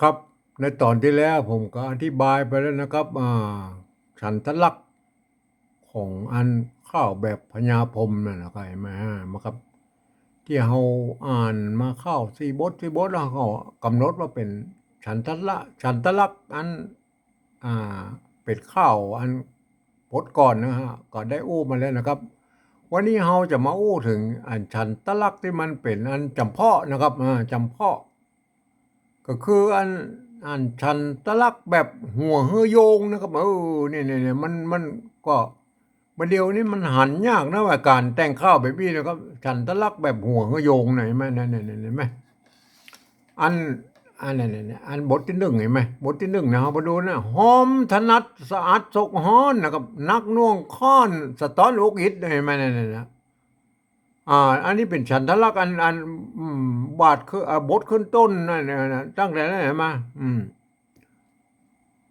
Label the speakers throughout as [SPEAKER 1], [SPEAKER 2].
[SPEAKER 1] ครับ ในตอนที่แล้วผมก็อธิบายไปแล้วนะครับอ่าฉันทลักษณ์ของอันข้าวแบบพญาพรมนั่นนะครับเห็นไหมฮะมาครับ ที่เราอ่านมาเข้าสี่บทสี่บทแล้วเขากำหนดว่าเป็นฉันทละฉันทลักษ์อันอ่าเป็นข้าวอันบทก่อนนะฮะก็ได้อู้มาแล้วนะครับ วันนี้เราจะมาอู้ถึงอันฉันทลักษ์ที่มันเป็นอันจำเพาะนะครับอ่าจำเพาะ ก็คืออันอันชันตลักแบบหัวเฮือโยงนะครับเออเนี่ยเนี่ยเนี่ยมันมันก็ประเดี๋ยวนี้มันหันยากนะว่าการแต่งข้าวแบบนี้นะครับชันตลักแบบหัวเฮือโยงหนไหมเนั่นเนี่ยเนี่ยไหมอันอันเนี่ยเนี่ยอันบทที่หนึ่งเห็นไหมบทที่หนึ่งนะครับมาดูนะหอมถนัดสะอาดสกฮ้อนนะครับนักน่วงค้อนสะท้อนอกอิดเห็นไหมเนี่ยเนี่ย อ่าอันนี้เป็นฉันทลักษณ์อันอันบาทคืออ่าบทขึ้นต้นนั่นนะตั้งแต่นั้นเห็นมาอืม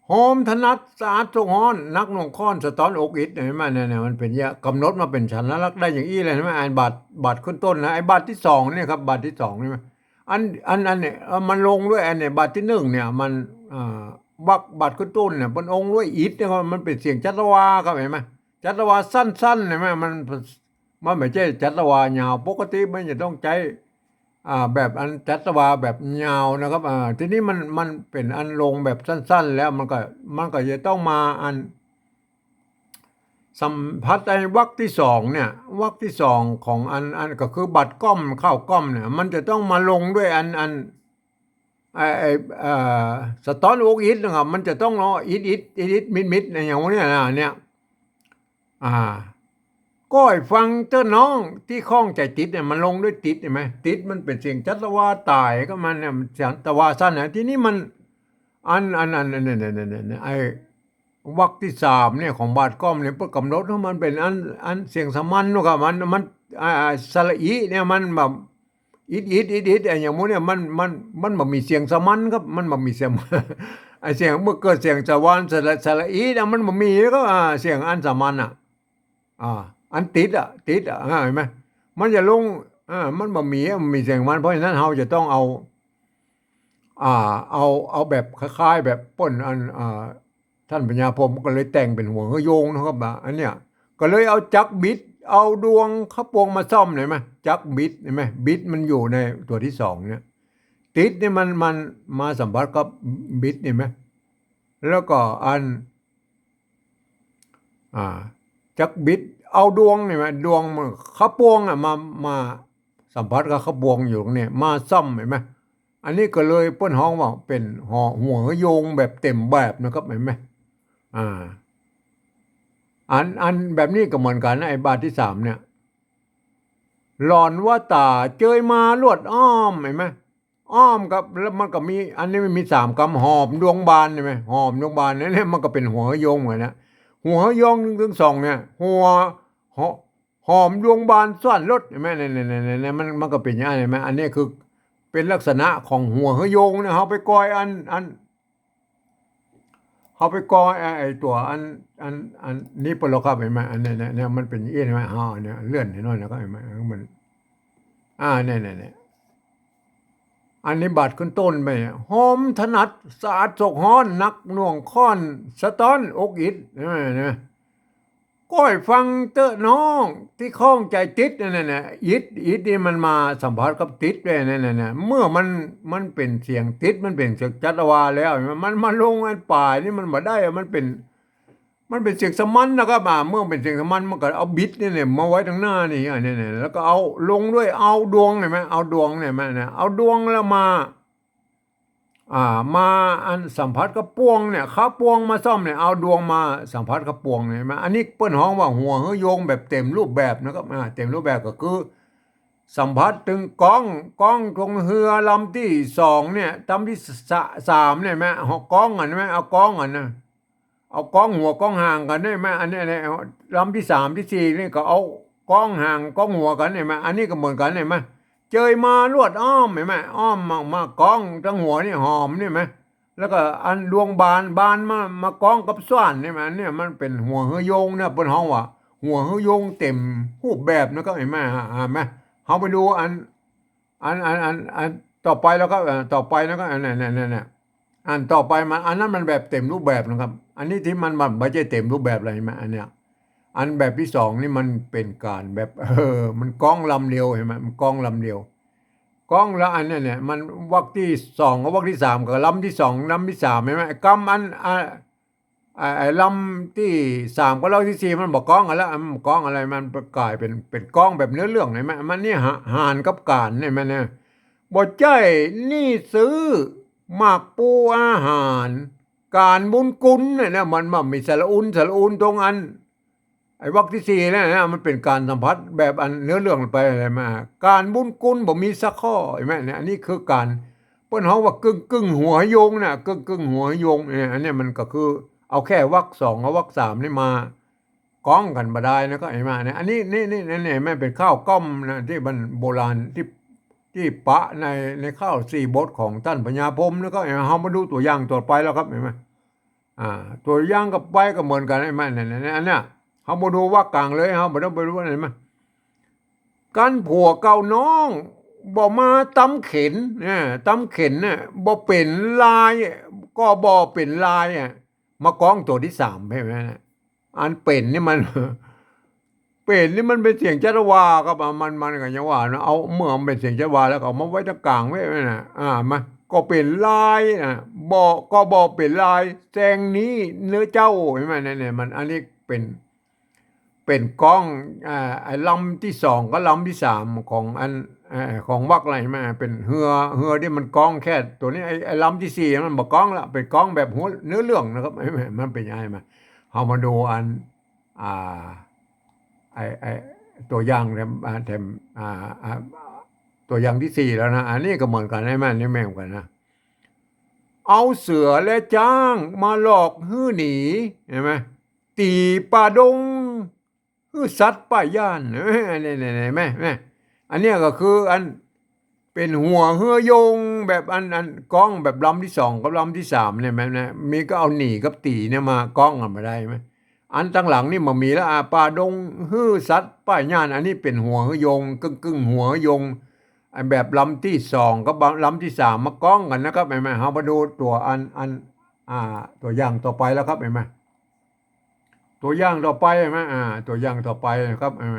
[SPEAKER 1] หอมถนัดสะอาดทรงฮ้อนนักนองค้อนสะท้อนอกอิดเห็นไหมเนี่ยเนี่ยมันเป็นอย่างกำหนดมาเป็นฉันทลักษณ์ได้อย่างอี้เลยเห็นไหมอันบาทบาทขึ้นต้นนะไอ้บาทที่สองเนี่ยครับบาทที่สองนี่ไหมอันอันอันเนี่ยมันลงด้วยอันเนี่ยบาทที่หนึ่งเนี่ยมันอ่าบักบาทขึ้นต้นเนี่ยมันองค์ด้วยอิดเนี่ยมันเป็นเสียงจัตวาครับเห็นไหมจัตวาสั้นๆเห็นไหมมัน มันไม่ใช่จัตวายาว ปกติมันจะต้องใช้อ่าแบบอันจัตวาแบบยาวนะครับอ่าทีนี้มันมันเป็นอันลงแบบสั้น ๆ แล้วมันก็มันก็จะต้องมาอัน สัมผัสในวรรคที่สองเนี่ยวรรคที่สองของอันอันก็คือบัตรก้อมเข้าก้อมเนี่ย มันจะต้องมาลงด้วยอันอันไอไอเอ่อสตอนโอกอิดนะครับมันจะต้องรออิดอิดอิดอิดมิดมิดในอย่างนี้นะเนี่ยอ่า ก้อยฟังเจ้าน้องที่คล้องใจติดเนี่ยมันลงด้วยติดเห็นไหมติดมันเป็นเสียงจัตวาตายก็มันเนี่ยมันจัตวาสั้นนะที่นี่มันอันอันอันอันเนี่ยเนี่ยเนี่ยเนี่ยไอ้วรรคที่สามเนี่ยของบาทก้อมเนี่ยเพื่อกำหนดว่ามันเป็นอันอันเสียงสมันนะครับมันมันอ่าอ่าสระอีเนี่ยมันแบบอิดอิดอิดอิดไอ้อย่างมู้เนี่ยมันมันมันแบบมีเสียงสมันครับมันแบบมีเสียงไอ้เสียงเมื่อเกิดเสียงสวรรค์สระสระอีเนี่ยมันแบบมีแล้วก็อ่าเสียงอันสมันอะอ่า อันติดอะ ติดอะเห็นไหมมันจะลงอ่ามันบ่มีอะมันมีเสียงมัน เพราะฉะนั้นเราจะต้องเอา อ่า เอาเอาแบบคล้ายๆ แบบป้นอันอ่าท่านปัญญาพรมก็เลยแต่งเป็นหัวโยงนะครับอะอันเนี้ยก็เลยเอาจักบิด เอาดวงข้าปวงมาซ่อมเห็นไหมจักบิดเห็นไหมบิดมันอยู่ในตัวที่สองเนี่ย ติดเนี่ยมันมันมาสัมผัสกับบิดเห็นไหมแล้วก็อัน อ่าจักบิด เอาดวงเนี่ยมดวงมันขบวงอะมามาสัมผัสกับขบวงอยู่ตรงเนี่ยมาซ่อมเห็นไหมอันนี้ก็เลยเปิ้นห้องว่าเป็นห่อหัวโยงแบบเต็มแบบนะครับเห็นไหมอ่าอันอันแบบนี้ก็เหมือนกันนะไอ้บาทที่สามเนี่ยหลอนว่าตาเจยมาลวดอ้อมเห็นไหมอ้อมกับแล้วมันก็มีอันนี้มันมีสามคำหอมดวงบานเห็นไหมหอมดวงบานเนี่ยเนี่มันก็เป็นหัวโยงเหมือนนะหัวโยงหนึ่งถึงสองเนี่ยหัว หอหอมดวงบานซ่อนรถเห็นไหมเนี่ยเนี่ยเนี่ยเนี่ยมันมันก็เป็นอย่างนั้เห็นไหมอันนี้คือเป็นลักษณะของหัวเฮยงเนี่ยเขาไปกอยอันอันเขาไปกอยไอ้ตัวอันอันอันนี้ปลครับเห็นไหมอันเนี้ยเนี่ยเนี่ยมันเป็นเอย่างนี้เห็นไหมอ๋อเนี่ยเลื่อนเห็นหน่อยนะครับเห็นไหมมันอ่าเนี่ยเนี่ยเนี่ยอันนี้บาดขึ้นต้นไปหอมถนัดสะอาดสกฮ้อนนักน่วงค้อนสะต้อนอกอิดเห็นไหมเนี่ย ก้อยฟังเตอะน้องที่คล้องใจติดนั่นน่ะอิดอิดนี่มันมาสัมผัสกับติดด้วยนั่นน่ะเมื่อมันมันเป็นเสียงติดมันเป็นเสียงจัตวาแล้ว มันมาลงอันป่ายนี่มันมาได้อะมันเป็น มันเป็นเสียงสมันนะครับอ่าเมื่อเป็นเสียงสมันมันก็เอาบิดเนี่ยเนี่ยมาไว้ทางหน้านี่อะเนี่ยเนี่ยแล้วก็เอาลงด้วยเอาดวงเห็นไหมเอาดวงเนี่ยไหมเนี่ยเอาดวงแล้วมา อ่ามาอันสัมผัสกับปวงเนี่ยขาปวงมาซ่อมเนี่ยเอาดวงมาสัมผัสกับปวงเนี่ยเห็นไหมอันนี้เปิ้นห้องว่าหัวเฮยโยงแบบเต็มรูปแบบนะครับอ่าเต็มรูปแบบก็คือสัมผัสถึงกล้องกล้องตรงเรือลำที่สองเนี่ยลำที่สามเนี่ยไหมเอกล้องอะไหมเอากล้องอะนะเอากล้องหัวกล้องห่างกันได้ไหมอันนี้เนี่ยลำที่สามที่สี่นี่ก็เอากล้องห่างกล้องหัวกันเห็นไหมอันนี้ก็เหมือนกันเห็นไหม เจยมาลวดอ้อมเห็นไหมอ้อมมามากล้องทั้งหัวนี่หอมนี่ไหมแล้วก็อันดวงบานบานมามากล้องกับส่วนนี่ไหมเนี่ยมันเป็นหัวเฮยโยงเนี่ยเป็นห้องว่าหัวเฮยโยงเต็มรูปแบบนะก็เห็นไหมฮะเห็นไหมเขาไปดูอันอันอันอันอันต่อไปแล้วก็ต่อไปแล้วก็อันเนี่ยเนี่ยเนี่ยอันต่อไปมันอันนั้นมันแบบเต็มรูปแบบนะครับ อันนี้ที่มันมันไม่ใช่เต็มรูปแบบอะไรไหมอันเนี้ย อันแบบที่สองนี่มันเป็นการแบบเออมันกล้องลำเดียวเห็นไหมมันกล้องลำเดียวกล้องแล้วอันนี้เนี่ยมันวักที่สองกับวักที่สามกับลำที่สองลำที่สามเห็นไหมกำอันอ่าไอ้ลำที่สามกับลำที่สี่มันบอกกล้องอะไรแล้วมันกล้องอะไรมันกลายเป็นเป็นกล้องแบบเนื้อเรื่องเห็นไหมมันนี่หาหานกับการเนี่ยมันเนี่ยบ่ใจนี่ซื้อหมากปูอาหาร การบุญกุลเนี่ยนะมันมันมีสารอุนสารอุนตรงอัน อ้วรรคที่สี่เนยนะมันเป็นการสัมผัสแบบอันเนื้อเรื่องไปอะไรมา การบุญกุลบ่มีสักข้อเห็นไหมเนี่ยอันนี้คือการเปิ้นเฮาว่ากึ่งกึ่งหัวโยงนะกึ่งกึ่งหัวโยงเนี่ยอันเนี้ยมันก็คือเอาแค่วรรคสองกับวรรคสามนี่มาก้องกันบ่ได้นะก็เห็นไหมเนี่ยอันนี้นี่นี่นี่นี่แม่เป็นข้าวกล้อมนะที่มันโบราณที่ที่ปะในในข้าวสี่บทของท่านพญาพรมแล้วก็เห็นไหมเฮามาดูตัวอย่างต่อไปแล้วครับเห็นไหมอ่าตัวอย่างกับไปก็เหมือนกันเห็นไหมเนี่ยเนี่ยอันเนี้ย เขามาดูว่ากลางเลยเขาไม่ต้องไปรู้อะไรมากันผัวเก่าน้องบ่มาตำเข็นเนี่ยตำเข็นเนี่ยบ่เป็นลาย ก็บ่เป็นลายอะมากองตัวที่สามใช่ไหมนะอันเป็นนี่มัน เป็นนี่มันเป็นเสียงจัตวาครับมันมันกันยังว่านะเอาเมื่อมันเป็นเสียงจัตวาแล้วก็เอามาไว้ตรงกลางไว้นะอ่ามาก็เป็นลายอะบ่ก็บ่เป็นลายแซงนี้เนื้อเจ้าเห็นไหมเนี่ยเนี่ยมันอันนี้เป็น เป็นกล้องอ่าไอ้ลำที่สองก็ลำที่สามของอันอของวักอะไรมาเป็นเหือเหือที่มันกล้องแค่ ตัวนี้ไอ้ไอ้ลำที่สี่มันบอกกล้องละเป็นกล้องแบบหัวเนื้อเรื่องนะครับไอ้แม่มันเป็นยังไงมาเอามาดูอันอ่าไอ้ไอ้ตัวอย่างแถมอ่าแถมอ่าตัวอย่างที่สี่แล้วนะอันนี้ก็เหมือนกันไอ้แม่นี่แม่งกันนะเอาเสือและจ้างมาหลอกฮื้อหนีเห็นไหมตีป่าดง สัตว์ป่าย่านเนี่นี่นี่แม่แม่อันเนี้ยก็คืออันเป็นหัวเฮือยงแบบอันอันกล้องแบบลำที่สองกับลำที่สามเนี่ยแม่นะมีก็เอาหนีกับตีเนี่ยมากล้องกันมาได้ไหมอันตั้งหลังนี่มันมีแล้วอาป่าดงฮือสัตว์ป่าย่านอันนี้เป็นหัวเฮือยงกึ่งกึ่งหัวโยงอันแบบลำที่สองกับลำที่สามมากล้องกันนะครับเห็นไหมเรามาดูตัวอันอันอ่าตัวอย่างต่อไปแล้วครับเห็นไหม ตัวอย่างต่อไปใช่ไหมอ่า ตัวอย่างต่อไปนะครับอ่า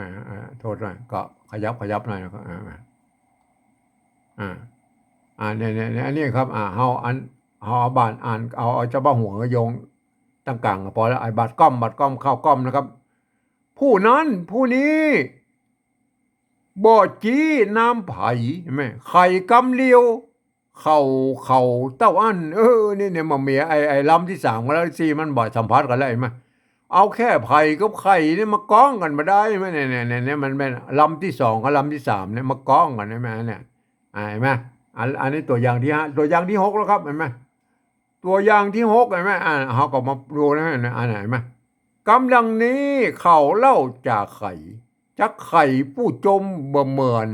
[SPEAKER 1] โทษหน่อยก็ขยับขยับหน่อยนะครับอ่าอ่าอ่าเนี่ยเนี่ยเนอันนี้ครับอ่าเฮาอันเฮาเอาบานอ่านเอาเอาเจ้าบ้าหัวกระยงตั้งกลางก็พอแล้วไอ้บัตรก้อมบัตรก้อมเข้าก้อมนะครับ ผู้นั้นผู้นี้บ่อจี้น้ำไผ่ใช่ไหมไข่กำเลียว เข่าเข่าเต้าอันเออนี่เนี่ยมาเมียไอ้ไอ้ลำที่สามกับลำที่สี่มันบ่อยสัมผัสกันแล้วเห็นไหม เอาแค่ไผ่กับไข่นี่มากองกันมาได้ไหมเนี่ยเนี่ยเนี่ยเนี่ยมันเป็นลำที่สองกับลำที่สามเนี่ยมากองกันใช่ไหมเนี่ยอ่าเห็นไหมอันอันนี้ตัวอย่างที่ห้าตัวอย่างที่หกแล้วครับเห็นไหมตัวอย่างที่หกเห็นไหมอ่าเขาก็มาดูนะเนี่ยอันไหนไหมกำลังนี้เขาเล่าจากไข่จักไข่ผู้จมบ่เหมือน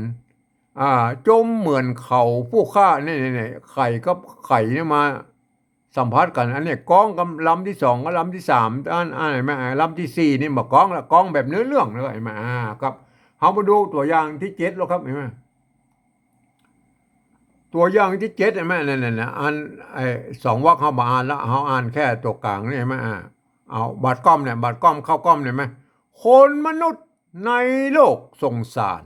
[SPEAKER 1] อ่าจมเหมือนเขาผู้ฆ่าเนี่ยเนี่ยเนี่ยไข่กับไข่เนี่ยมา สัมผัสกันอันนี้กล้องกับลำที่สองกับลำที่สามอันอันไหนไมาลำที่สี่นี่บอกกล้องละกล้องแบบเนื้อเรื่องเลยไหมอ่าครับเขามาดูตัวอย่างที่เจ็ดแล้วครับเห็นไหมตัวอย่างที่เจ็ดเห็นไหมนั่นน่ะอันไอสองวักเขามาอ่านแล้วเขาอ่านแค่ตัวกลางนี่เห็นไหมอ่าเอาบัตรกล้อมเนี่ยบัตรกล้อมเข้ากล้อมเนี่ยไหมคนมนุษย์ในโลกสงสาร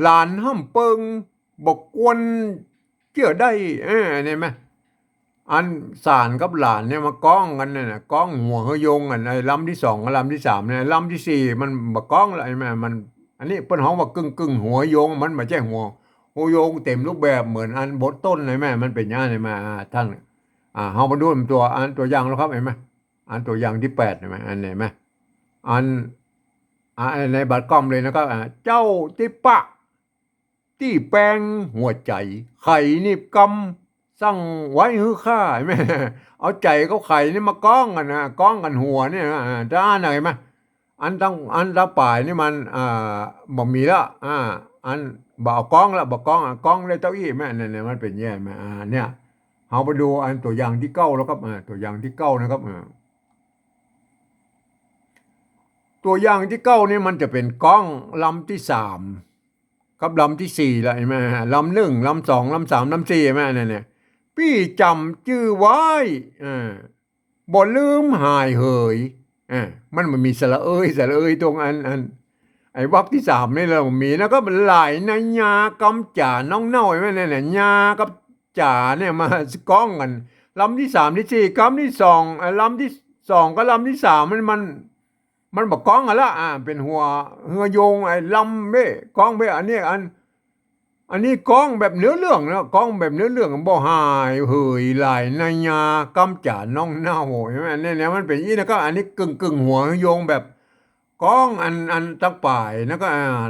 [SPEAKER 1] หลานห้ำเปิงบกกวนเชื่อได้เออเนี่ยไหม อันสารกับหลานเนี่ยมาก้องกันเนี่ยก้องหัวเขายงกันไอ้ลำที่สองกับลำที่สามเนี่ยลำที่สี่มันมาก้องอะไรแม่มัน อันนี้เปิ้นห้องว่ากึ่งกึ่งหัวโยง มันไม่ใช่หัวหัวโยงเต็มรูปแบบเหมือนอันบทต้นเลยแม่มันเป็นย่างไรมาท่านอ่าเฮามาดูมันตัวอันตัวอย่างแล้วครับเห็นไหมอันตัวอย่างที่แปดเห็นไหมอันไหนไหมอันอ่าในบัตรกล้อมเลยนะครับเจ้าติปะ ที่แปลงหัวใจ ไข่นี่กำ สั่งไว้ฮือค่าเห็นไหมเอาใจเขาไข่นี่มาก้องกันนะก้องกันหัวเนี่ยนะอ่าจะอ่านอะไรไหมอันต้องอันละป่ายนี่มันอ่าบ่มีละอ่าอันบ่เอาก้องละบ่ก้องอะก้องได้เต้าอี้แม่เนี่ยเนี่ยมันเป็นแย่ไหมอ่าเนี่ยเอาไปดูอันตัวอย่างที่เก้าแล้วครับอ่าตัวอย่างที่เก้านะครับอ่าตัวอย่างที่เก้านี่มันจะเป็นก้องลำที่สามกับลำที่สี่ละเห็นไหมลำหนึ่งลำสองลำสามลำสี่เห็นไหมเนี่ยเนี่ย พี่จำชื่อไว้อ่าบ่ลืมหายเหยอ่ามันมันมีสระเอ้ยสระเอ้ยตรงอันอันไอ้วรรคที่สามนี่เรามีนะก็มันหลายนะยากำจ่าน้องเน่าไอ้แม่เนี่ยเนี่ยยากับจ่าเนี่ยมาก้องกันลำที่สามที่สี่กำที่สองไอ้ลำที่สองกับลำที่สามมันมันมันบอกก้องอะละอ่าเป็นหัวเหือโยงไอ้ลำเบ้ก้องเบ้อันนี้อัน อันนี้ก้องแบบเนื้อเรื่องนะก้องแบบเนื้อเรื่องบ่หายเหยหลายนายากำจ่าน้องเน่าใช่ไหมเนี่ยเนี่ยมันเป็นอย่างนี้นะครับอันนี้กึ่งกึ่งหัวโยงแบบก้องอันอันตั้งป่ายนะก็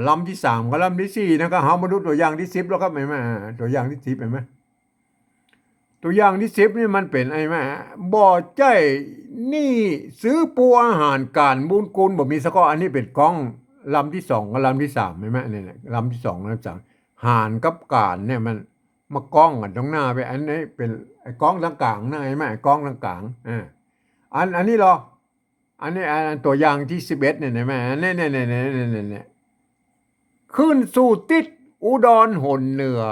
[SPEAKER 1] ลำที่สามกับลำที่สี่นะก็เฮามาดูตัวอย่างที่สิบแล้วครับเห็นไหมตัวอย่างที่สิบเห็นไหมตัวอย่างที่สิบนี่มันเป็นไอ้แม่บ่อใจนี่ซื้อปูอาหารการบุญกุลบ่มีสกออันนี้เป็นก้องลำที่สองกับลำที่สามเห็นไหมเนี่ยเนี่ยลำที่สองลำที่สาม ห่ารกับการเนี่ยมันมาก้องกันตรงหน้าไปอันนี้เป็นไอ้ก้องตรงกลางนะไอ้แม่ไอ้ก้องตรงกลางอ่าอันอันนี้เหรออันนี้อันตัวอย่างที่สิบเอ็ดเนี่ยนะแม่เนี่ยเนี่ยเนี่ยเนี่ยเนี่ยเนี่ยขึ้นสู่ติดอุดรหนเหนือ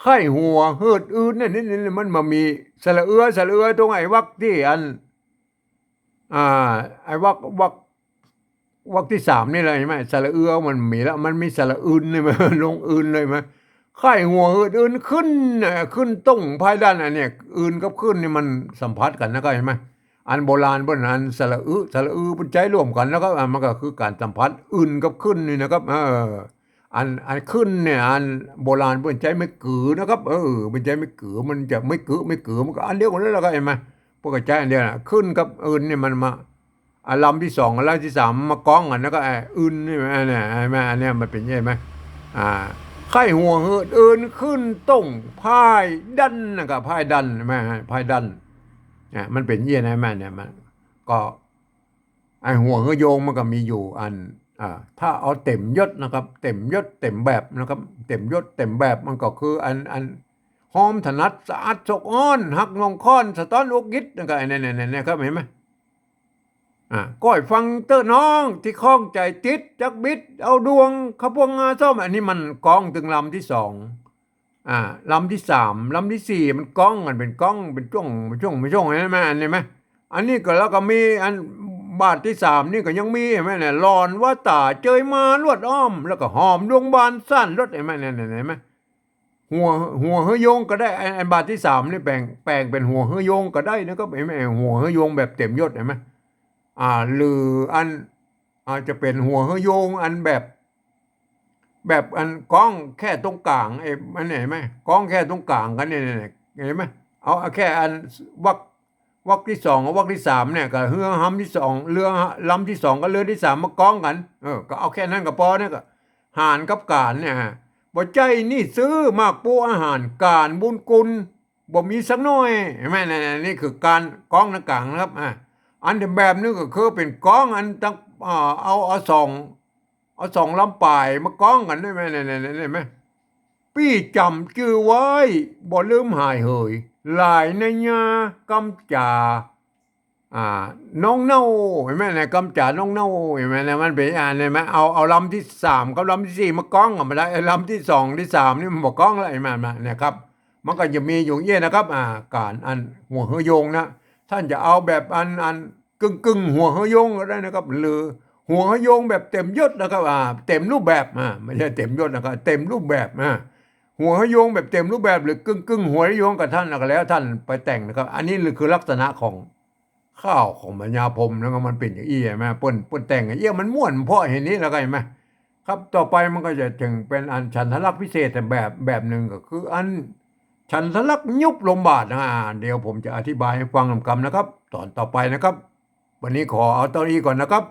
[SPEAKER 1] ไข้หัวเหิดอื่นเนี่ยนี่นี่มันมามีสระเอือสระเอือตรงไอ้วักที่อันอ่าไอ้วักวัก วักที่สามนี่เลยใช่ไหมสระเอือมันมีแล้ว มันมีสระอื่นเลยไหมลงอื่นเลยไหมไข้หัวอื่นขึ้นน่ะขึ้นตรงภายด้านอันเนี่ยอื่นกับขึ้นนี่มันสัมพัทธ์กันนะก็เห็นไหมอันโบราณเพิ่นอันสระอึสระอึเป็นใจร่วมกันแล้วก็อะมันก็คือการสัมพันธ์อื่นกับขึ้นนี่นะครับเอออันอันขึ้นเนี่ยอันโบราณเพิ่นใจไม่กือนะครับเออเป็นใจไม่กือมันจะไม่กือไม่กือมันก็อันเดียวกันแล้วก็เห็นไหมพวกใจอันเดียวนะขึ้นกับอื่นเนี่ยมันมา อันลำที่สองอันลำที่สามมาก้องกันแล้วก็อ้อื่นนี่ไหมเนี่ยเห็นไหมอันเนี้ยมันเป็นยังไงไหมอ่าไข้หัวเหือดอื่นขึ้นต้งพายดันนะครับพายดันใช่ไหมพายดันเนี่ยมันเป็นเยี่ยนะแม่เนี่ยมันก็ไอหัวเหือโยงมันก็มีอยู่อันอ่าถ้าเอาเต็มยศนะครับ เต็มยศเต็มแบบนะครับ เต็มยศเต็มแบบมันก็คืออันอันหอมถนัดสะอาดสกอ้อนหักงงค้อนสะต้อนอกยิดนะครับไอ้เนี่ยเนี่ยเนี่ยครับเห็นไหม อ่าก้อยฟังเตอร์น้องที่คล้องใจติดจักบิด เอาดวงขบวงงาส้มอันนี้มันก้องถึงลำที่สองอ่าลำที่สามลำที่สี่มันก้องกันเป็นก้องเป็นช่วงเป็นช่วงเป็นช่วงเห็นไหมอันนี้ไหมอันนี้ก็แล้วก็มีอันบาทที่สามนี่ก็ยังมีเห็นไหมเนี่ยหลอนว่าตาเจยมาลวดอ้อม แล้วก็หอมดวงบานสั้นรถเห็นไหมเนี่ยเห็นไหมหัวหัวเฮยโยงก็ได้อันบาทที่สามนี่แปลงแปลงเป็นหัวเฮยโยงก็ได้นะครับเห็นไหมหัวเฮยโยงแบบเต็มยศเห็นไหม อ่าหรืออันอาจจะเป็นหัวเฮยโยงอันแบบ แบบอันกล้องแค่ตรงกลางไอ้มันเห็นไหมกล้องแค่ตรงกลางกันเนี่ยเนี่ยเห็นไหมเอาเอาแค่อันวักวักที่สองกับวักที่สามเนี่ยกับเรือหำที่สองเรือลำที่สองกับเรือที่สามมากล้องกันเออก็เอาแค่นั้นก็พอเนี่ยก็หารกับการเนี่ยฮะบ่ใจนี่ซื้อมากปูอาหารการบุญกุลบ่มีสักหน่อยเห็นไหมเนี่ยเนี่ยนี่คือการกล้องตรงกลางนะครับอ่า อันแบบนึงก็คือเป็นกล้องอันตั้งอ่าเอาเอาสองเอาสองลำปลายมากล้องกันได้ไหมเนี่ยเนี่ยเนี่ยไหมพี่จำชื่อไว้บ่ลืมหายเหยหลายในยากำจ่าอ่าน้องเน่าเห็นไหมเนี่ยกำจ่าน้องเน่าเห็นไหมเนี่ยมันเป็นอ่านเห็นไหมเอาเอาลำที่สามกับลำที่สี่มากล้องกันมาได้ไอ้ลำที่สองที่สามนี่มันบอกกล้องแล้วเห็นไหมาเนี่ยครับ มันก็จะมีอยู่เยี่ยนะครับ อ่าการอันหัวเฮยงนะ ท่านจะเอาแบบอันอันกึ่งกึ่งหัวเฮยโยงก็ได้นะครับ หรือหัวเฮยโยงแบบเต็มยศนะครับอ่าเต็มรูปแบบอ่าไม่ใช่เต็มยศนะครับเต็มรูปแบบอ่าหัวเฮยโยงแบบเต็มรูปแบบหรือกึ่งกึ่งหัวเฮยโยงกับท่านก็แล้วท่านไปแต่งนะครับ อันนี้คือลักษณะของข้าวของมัญญาพรมแล้วก็มันเป็นอย่างอี้ใช่ไหมปนปนแต่งอย่างเอี้ยมันม่วนเพราะเห็นนี้แล้วก็เห็นไหมครับ ต่อไปมันก็จะถึงเป็นอันฉันทลักษณ์พิเศษแต่แบบแบบหนึ่งก็คืออัน ฉันทลักยุบลมบาทนะเดี๋ยวผมจะอธิบายให้ฟังลำกำนะครับ ตอนต่อไปนะครับ วันนี้ขอเอาตอนนี้ก่อนนะครับ